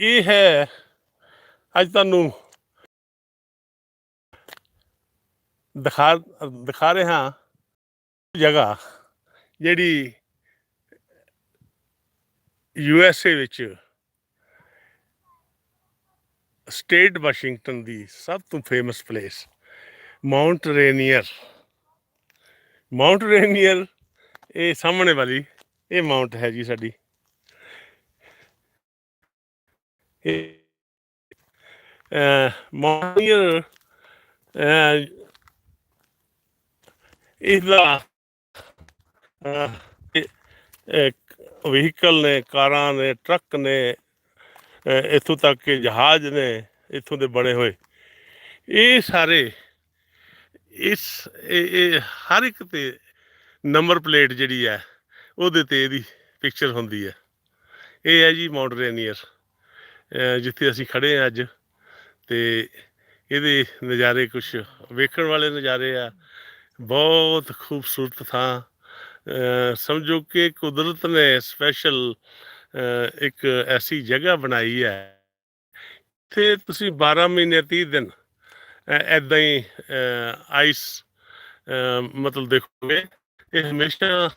ਇਹ ਹੈ ਅੱਜ ਤੁਹਾਨੂੰ ਦਿਖਾ ਦਿਖਾ ਰਹੇ ਹਾਂ ਜਗ੍ਹਾ ਜਿਹੜੀ ਯੂ ਐਸ ਏ ਵਿੱਚ ਸਟੇਟ ਵਾਸ਼ਿੰਗਟਨ ਦੀ ਸਭ ਤੋਂ famous place Mount Rainier. Mount Rainier, ਇਹ ਸਾਹਮਣੇ ਵਾਲੀ, ਇਹ ਮਾਉਂਟ ਹੈ ਜੀ ਸਾਡੀ। Eh, eh, ਇਹ ਮਾਉਂਟ ਇਸਦਾ ਵਹੀਕਲ ਨੇ, ਕਾਰਾਂ ਨੇ ਟਰੱਕ ਨੇ, ਅਹ, ਇੱਥੋਂ ਤੱਕ ਕਿ ਜਹਾਜ਼ ਨੇ, ਇੱਥੋਂ ਦੇ ਬਣੇ ਹੋਏ। ਇਹ ਸਾਰੇ, ਇਸ, ਇਹ ਹਰ ਇੱਕ ਤੇ ਨੰਬਰ ਪਲੇਟ ਜਿਹੜੀ ਹੈ, ਉਹਦੇ ਤੇ ਇਹਦੀ ਪਿਕਚਰ ਹੁੰਦੀ ਹੈ। ਇਹ ਹੈ ਜੀ ਮਾਉਂਟ ਰੇਨੀਅਰ ਜਿੱਥੇ ਅਸੀਂ ਖੜੇ ਹਾਂ ਅੱਜ ਤੇ ਇਹਦੇ ਨਜ਼ਾਰੇ ਕੁਝ ਵੇਖਣ ਵਾਲੇ ਨਜ਼ਾਰੇ ਆ। ਬਹੁਤ ਖੂਬਸੂਰਤ ਥਾਂ। ਸਮਝੋ ਕਿ ਕੁਦਰਤ ਨੇ ਸਪੈਸ਼ਲ ਇੱਕ ਐਸੀ ਜਗ੍ਹਾ ਬਣਾਈ ਹੈ ਇੱਥੇ ਤੁਸੀਂ 12 ਮਹੀਨੇ 30 ਦਿਨ ਐਦਾਂ ਹੀ ਆਈਸ ਮਤਲਬ ਦੇਖੋਗੇ ਇਹ ਹਮੇਸ਼ਾ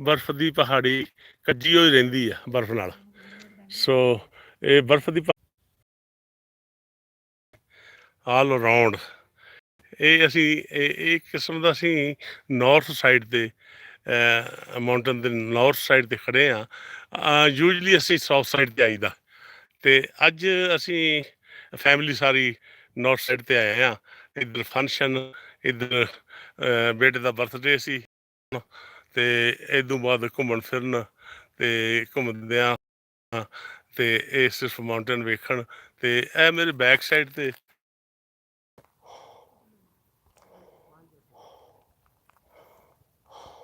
ਬਰਫ਼ ਦੀ ਪਹਾੜੀ ਕੱਜੀ ਹੋਈ ਰਹਿੰਦੀ ਹੈ ਬਰਫ਼ ਨਾਲ। ਸੋ ਇਹ ਬਰਫ਼ ਦੀ ਆਲ ਅਰਾਊਂਡ ਇਹ ਅਸੀਂ, ਇਹ ਇਹ ਇੱਕ ਕਿਸਮ ਦਾ ਅਸੀਂ ਨਾਰਥ ਸਾਈਡ ਤੇ ਮਾਊਂਟਨ ਦੇ ਨਾਰਥ ਸਾਈਡ ਤੇ ਖੜੇ ਆ ਯੂਜੂਲੀ ਅਸੀਂ ਸਾਊਥ ਸਾਈਡ ਤੇ ਆਈਦਾ। ਤੇ ਅੱਜ ਅਸੀਂ ਫੈਮਿਲੀ ਸਾਰੀ ਨਾਰਥ ਸਾਈਡ ਤੇ ਆਏ ਆ ਇੱਧਰ ਫੰਕਸ਼ਨ ਇੱਧਰ ਬੇਟੇ ਦਾ ਬਰਥਡੇ ਸੀ। ਤੇ ਇਦੋਂ ਬਾਅਦ ਘੁੰਮਣ ਫਿਰਨ ਤੇ ਘੁੰਮਦਿਆਂ ਤੇ ਇਹ ਸਿਰਫ ਮਾਊਂਟੇਨ ਵੇਖਣ ਤੇ ਇਹ ਮੇਰੇ ਬੈਕ ਸਾਈਡ ਤੇ